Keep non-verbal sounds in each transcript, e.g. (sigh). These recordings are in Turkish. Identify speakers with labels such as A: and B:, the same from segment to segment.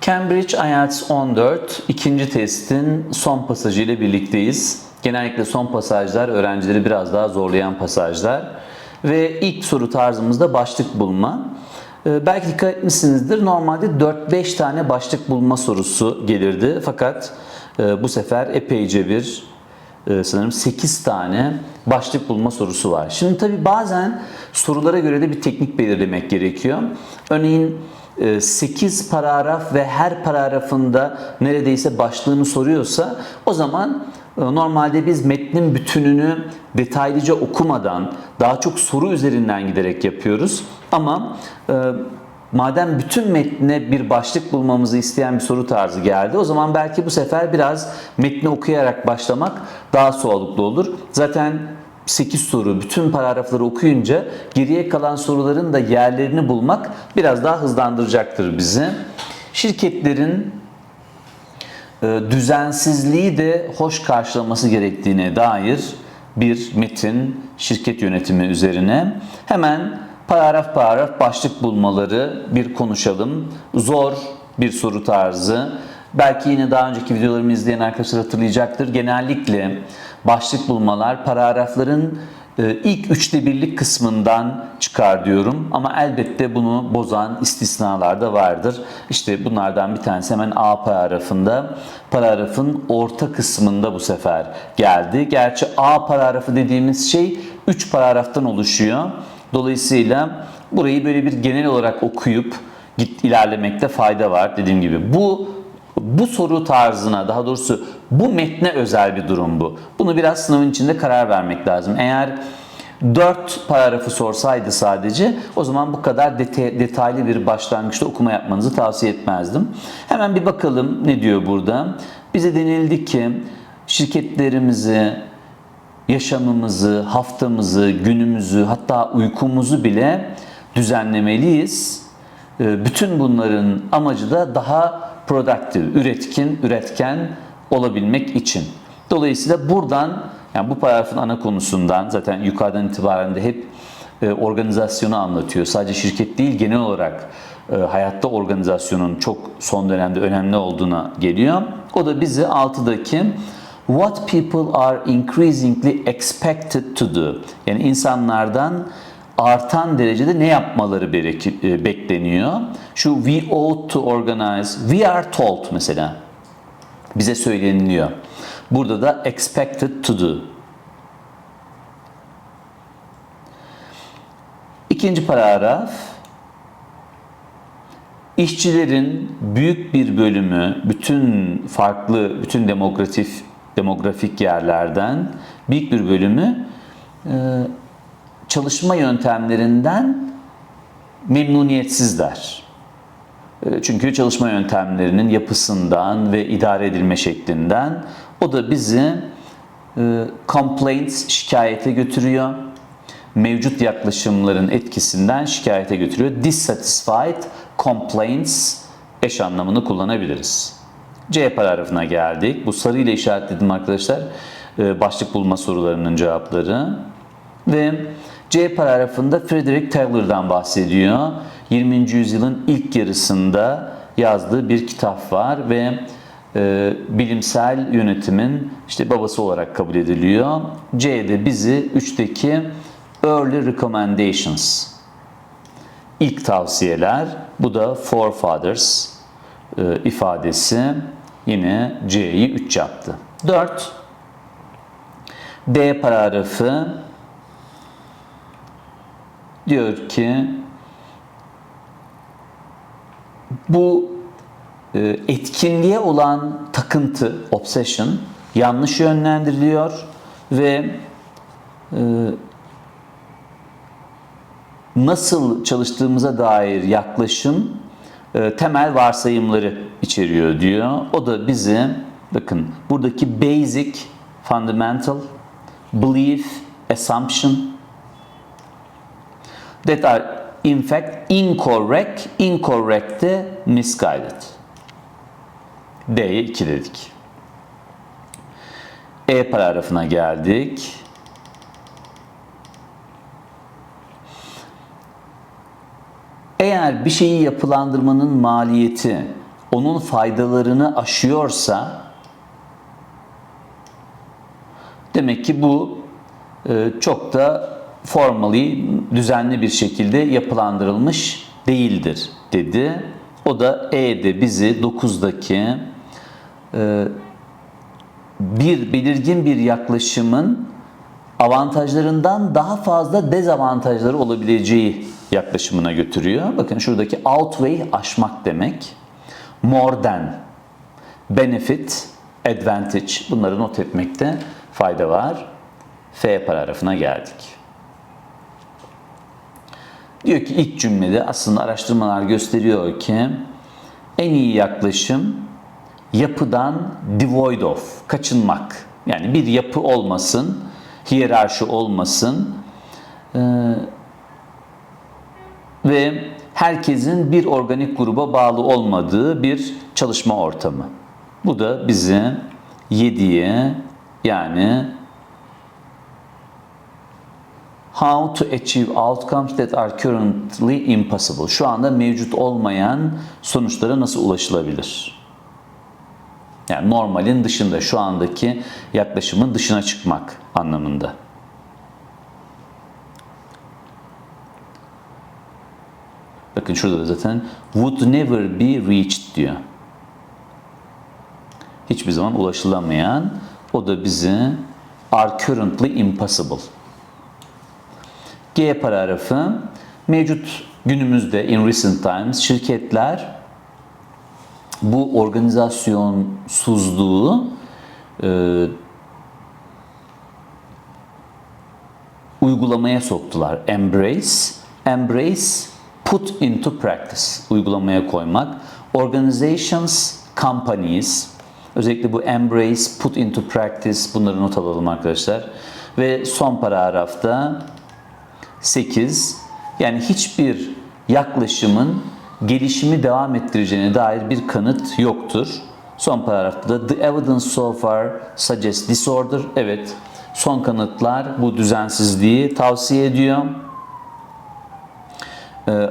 A: Cambridge IELTS 14 ikinci testin son pasajı ile birlikteyiz. Genellikle son pasajlar öğrencileri biraz daha zorlayan pasajlar. Ve ilk soru tarzımızda başlık bulma. Ee, Belki dikkat etmişsinizdir. Normalde 4-5 tane başlık bulma sorusu gelirdi. Fakat e, bu sefer epeyce bir e, sanırım 8 tane başlık bulma sorusu var. Şimdi tabii bazen sorulara göre de bir teknik belirlemek gerekiyor. Örneğin 8 paragraf ve her paragrafında neredeyse başlığını soruyorsa o zaman e, normalde biz metnin bütününü detaylıca okumadan daha çok soru üzerinden giderek yapıyoruz. Ama e, madem bütün metne bir başlık bulmamızı isteyen bir soru tarzı geldi o zaman belki bu sefer biraz metni okuyarak başlamak daha sağlıklı olur. Zaten 8 soru bütün paragrafları okuyunca geriye kalan soruların da yerlerini bulmak biraz daha hızlandıracaktır bizi. Şirketlerin e, düzensizliği de hoş karşılaması gerektiğine dair bir metin şirket yönetimi üzerine. Hemen paragraf paragraf başlık bulmaları bir konuşalım. Zor bir soru tarzı. Belki yine daha önceki videolarımı izleyen arkadaşlar hatırlayacaktır. Genellikle başlık bulmalar paragrafların e, ilk üçte birlik kısmından çıkar diyorum. Ama elbette bunu bozan istisnalar da vardır. İşte bunlardan bir tanesi hemen A paragrafında. Paragrafın orta kısmında bu sefer geldi. Gerçi A paragrafı dediğimiz şey 3 paragraftan oluşuyor. Dolayısıyla burayı böyle bir genel olarak okuyup git ilerlemekte fayda var dediğim gibi. Bu bu soru tarzına daha doğrusu bu metne özel bir durum bu. Bunu biraz sınavın içinde karar vermek lazım. Eğer 4 paragrafı sorsaydı sadece o zaman bu kadar deta- detaylı bir başlangıçta okuma yapmanızı tavsiye etmezdim. Hemen bir bakalım ne diyor burada. Bize denildi ki şirketlerimizi, yaşamımızı, haftamızı, günümüzü hatta uykumuzu bile düzenlemeliyiz. Ee, Bütün bunların amacı da daha productive, üretkin, üretken olabilmek için. Dolayısıyla buradan yani bu paragrafın ana konusundan zaten yukarıdan itibaren de hep e, organizasyonu anlatıyor. Sadece şirket değil genel olarak e, hayatta organizasyonun çok son dönemde önemli olduğuna geliyor. O da bizi altıdaki what people are increasingly expected to do. Yani insanlardan artan derecede ne yapmaları e, bekleniyor. Şu we ought to organize, we are told mesela bize söyleniliyor. Burada da expected to do. İkinci paragraf. İşçilerin büyük bir bölümü bütün farklı bütün demografik demografik yerlerden büyük bir bölümü e, çalışma yöntemlerinden memnuniyetsizler. E, Çünkü çalışma yöntemlerinin yapısından ve idare edilme şeklinden o da bizi e, complaints şikayete götürüyor. Mevcut yaklaşımların etkisinden şikayete götürüyor. Dissatisfied complaints eş anlamını kullanabiliriz. C paragrafına geldik. Bu sarı ile işaretledim arkadaşlar. E, Başlık bulma sorularının cevapları. Ve C paragrafında Frederick Taylor'dan bahsediyor. 20. yüzyılın ilk yarısında yazdığı bir kitap var ve e, bilimsel yönetimin işte babası olarak kabul ediliyor. C'de bizi 3'teki Early Recommendations ilk tavsiyeler bu da forefathers e, ifadesi yine C'yi 3 yaptı. 4 D paragrafı diyor ki bu e, etkinliğe olan takıntı, obsession yanlış yönlendiriliyor ve e, nasıl çalıştığımıza dair yaklaşım temel varsayımları içeriyor diyor. O da bizi bakın buradaki basic, fundamental, belief, assumption that are in fact incorrect, incorrect de misguided. D'ye 2 dedik. E paragrafına geldik. Eğer bir şeyi yapılandırmanın maliyeti onun faydalarını aşıyorsa demek ki bu e, çok da formally düzenli bir şekilde yapılandırılmış değildir dedi. O da E'de bizi 9'daki e, bir belirgin bir yaklaşımın avantajlarından daha fazla dezavantajları olabileceği yaklaşımına götürüyor. Bakın şuradaki outweigh aşmak demek. More than, benefit, advantage bunları not etmekte fayda var. F paragrafına geldik. Diyor ki ilk cümlede aslında araştırmalar gösteriyor ki en iyi yaklaşım yapıdan devoid of, kaçınmak. Yani bir yapı olmasın, hiyerarşi olmasın ee, ve herkesin bir organik gruba bağlı olmadığı bir çalışma ortamı. Bu da bizi 7'ye yani How to achieve outcomes that are currently impossible. Şu anda mevcut olmayan sonuçlara nasıl ulaşılabilir? Yani normalin dışında, şu andaki yaklaşımın dışına çıkmak anlamında. Bakın şurada da zaten would never be reached diyor. Hiçbir zaman ulaşılamayan, o da bizi are currently impossible. G paragrafı mevcut günümüzde in recent times şirketler bu organizasyonsuzluğu e, uygulamaya soktular. Embrace, embrace, put into practice, uygulamaya koymak. Organizations, companies, özellikle bu embrace, put into practice bunları not alalım arkadaşlar. Ve son paragrafta 8 yani hiçbir yaklaşımın gelişimi devam ettireceğine dair bir kanıt yoktur. Son paragrafta da the evidence so far suggests disorder. Evet, son kanıtlar bu düzensizliği tavsiye ediyor. Ee,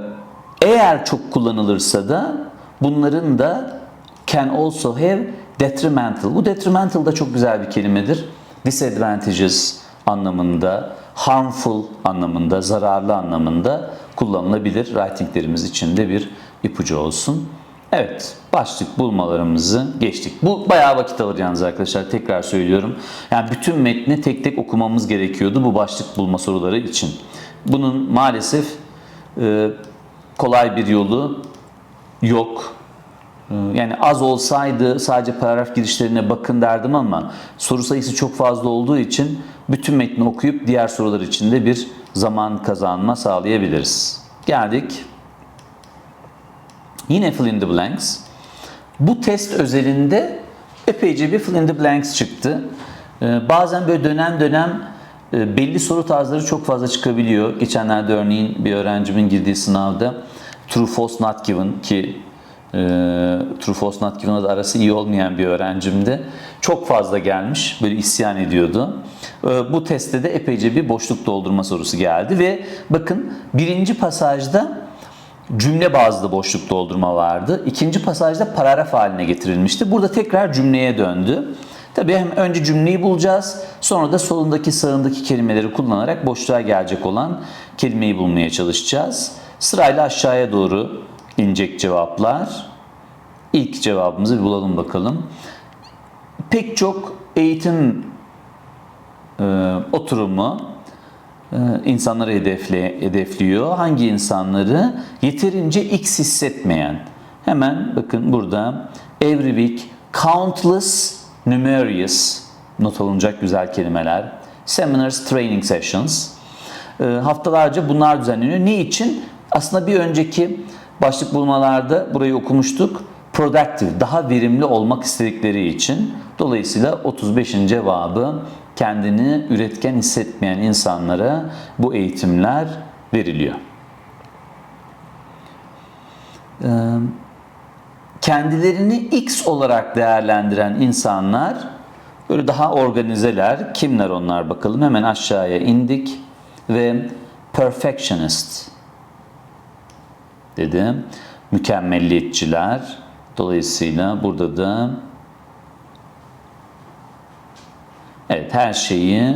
A: Eğer çok kullanılırsa da bunların da can also have detrimental. Bu detrimental da çok güzel bir kelimedir. Disadvantages anlamında, harmful anlamında, zararlı anlamında kullanılabilir. Writinglerimiz için de bir ipucu olsun. Evet, başlık bulmalarımızı geçtik. Bu bayağı vakit alır yalnız arkadaşlar. Tekrar söylüyorum. Yani bütün metni tek tek okumamız gerekiyordu bu başlık bulma soruları için. Bunun maalesef e, kolay bir yolu yok. E, Yani az olsaydı sadece paragraf girişlerine bakın derdim ama soru sayısı çok fazla olduğu için bütün metni okuyup diğer sorular için de bir zaman kazanma sağlayabiliriz. Geldik. Yine fill in the blanks. Bu test özelinde epeyce bir fill in the blanks çıktı. Ee, Bazen böyle dönem dönem belli soru tarzları çok fazla çıkabiliyor. Geçenlerde örneğin bir öğrencimin girdiği sınavda true false not given ki e, true false not given'la da arası iyi olmayan bir öğrencimdi. Çok fazla gelmiş. Böyle isyan ediyordu. E, Bu testte de epeyce bir boşluk doldurma sorusu geldi ve bakın birinci pasajda cümle bazlı boşluk doldurma vardı. İkinci pasajda paragraf haline getirilmişti. Burada tekrar cümleye döndü. Tabii hem önce cümleyi bulacağız, sonra da solundaki sağındaki kelimeleri kullanarak boşluğa gelecek olan kelimeyi bulmaya çalışacağız. Sırayla aşağıya doğru inecek cevaplar. İlk cevabımızı bir bulalım bakalım. Pek çok eğitim e, oturumu e, insanları hedefle, hedefliyor. Hangi insanları? Yeterince X hissetmeyen. Hemen bakın burada every week countless numerous not alınacak güzel kelimeler. Seminars, training sessions. E, haftalarca bunlar düzenleniyor. Ne için? Aslında bir önceki başlık bulmalarda burayı okumuştuk. Productive, daha verimli olmak istedikleri için. Dolayısıyla 35. cevabı kendini üretken hissetmeyen insanlara bu eğitimler veriliyor. Ee, kendilerini X olarak değerlendiren insanlar böyle daha organizeler. Kimler onlar bakalım. Hemen aşağıya indik ve perfectionist dedi. Mükemmelliyetçiler. Dolayısıyla burada da evet her şeyi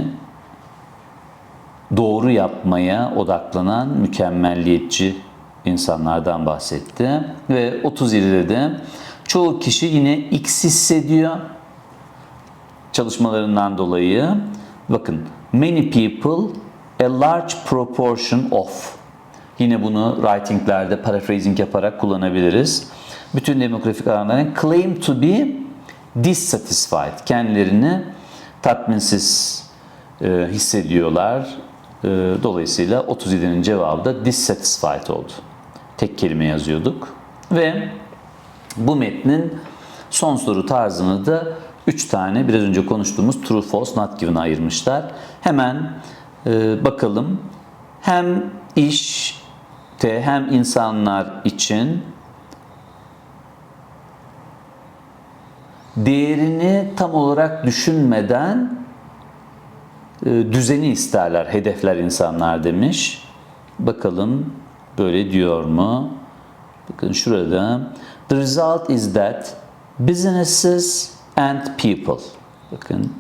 A: doğru yapmaya odaklanan mükemmelliyetçi insanlardan bahsetti. Ve 37'de de çoğu kişi yine X hissediyor çalışmalarından dolayı. Bakın many people a large proportion of Yine bunu writinglerde paraphrasing yaparak kullanabiliriz. Bütün demografik alanların claim to be dissatisfied. Kendilerini tatminsiz e, hissediyorlar. E, dolayısıyla 37'nin cevabı da dissatisfied oldu. Tek kelime yazıyorduk. Ve bu metnin son soru tarzını da 3 tane biraz önce konuştuğumuz true, false, not given'a ayırmışlar. Hemen e, bakalım. Hem işte hem insanlar için değerini tam olarak düşünmeden e, düzeni isterler, hedefler insanlar demiş. Bakalım böyle diyor mu? Bakın şurada. The result is that businesses and people. Bakın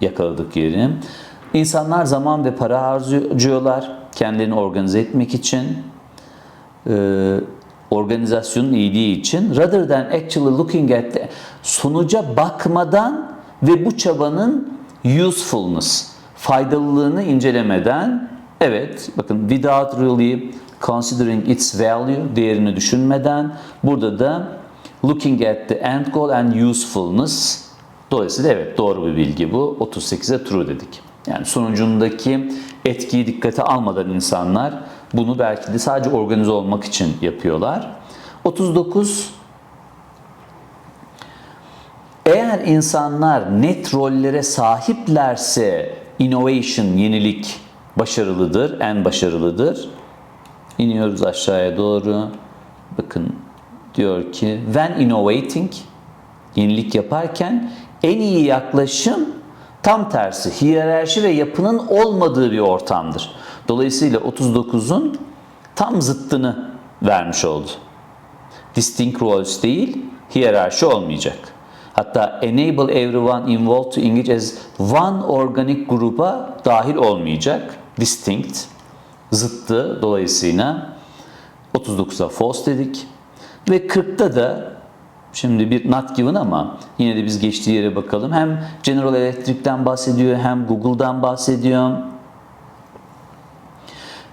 A: yakaladık yeri. İnsanlar zaman ve para harcıyorlar kendilerini organize etmek için, e, organizasyonun iyiliği için. Rather than actually looking at the, sonuca bakmadan ve bu çabanın usefulness, faydalılığını incelemeden, evet bakın without really considering its value, değerini düşünmeden, burada da looking at the end goal and usefulness, dolayısıyla evet doğru bir bilgi bu. 38'e true dedik. Yani sonucundaki etkiyi dikkate almadan insanlar bunu belki de sadece organize olmak için yapıyorlar. 39 eğer insanlar net rollere sahiplerse innovation, yenilik başarılıdır, en başarılıdır. İniyoruz aşağıya doğru. Bakın diyor ki when innovating yenilik yaparken en iyi yaklaşım tam tersi hiyerarşi ve yapının olmadığı bir ortamdır. Dolayısıyla 39'un tam zıttını vermiş oldu. Distinct roles değil, hiyerarşi olmayacak. Hatta enable everyone involved to engage as one organic gruba dahil olmayacak. Distinct, zıttı dolayısıyla 39'a false dedik. Ve 40'ta da Şimdi bir not given ama yine de biz geçtiği yere bakalım. Hem General Electric'ten bahsediyor hem Google'dan bahsediyor.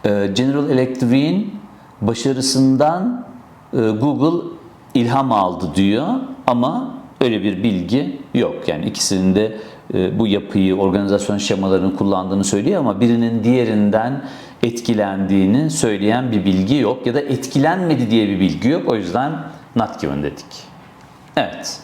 A: Ee, General Electric'in başarısından e, Google ilham aldı diyor ama öyle bir bilgi yok. Yani ikisinin de bu yapıyı, organizasyon şemalarını kullandığını söylüyor ama birinin diğerinden etkilendiğini söyleyen bir bilgi yok ya da etkilenmedi diye bir bilgi yok. O yüzden not given dedik. Evet.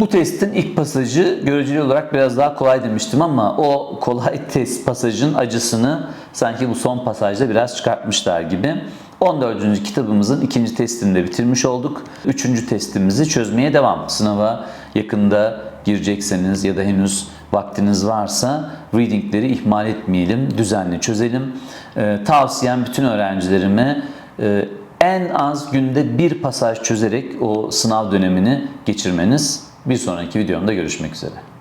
A: Bu testin ilk pasajı göreceli olarak biraz daha kolay demiştim ama o kolay (laughs) test pasajın acısını sanki bu son pasajda biraz çıkartmışlar gibi. 14. kitabımızın ikinci testini de bitirmiş olduk. Üçüncü testimizi çözmeye devam. Sınava yakında girecekseniz ya da henüz vaktiniz varsa readingleri ihmal etmeyelim, düzenli çözelim. Ee, tavsiyem bütün öğrencilerime e, en az günde bir pasaj çözerek o sınav dönemini geçirmeniz. Bir sonraki videomda görüşmek üzere.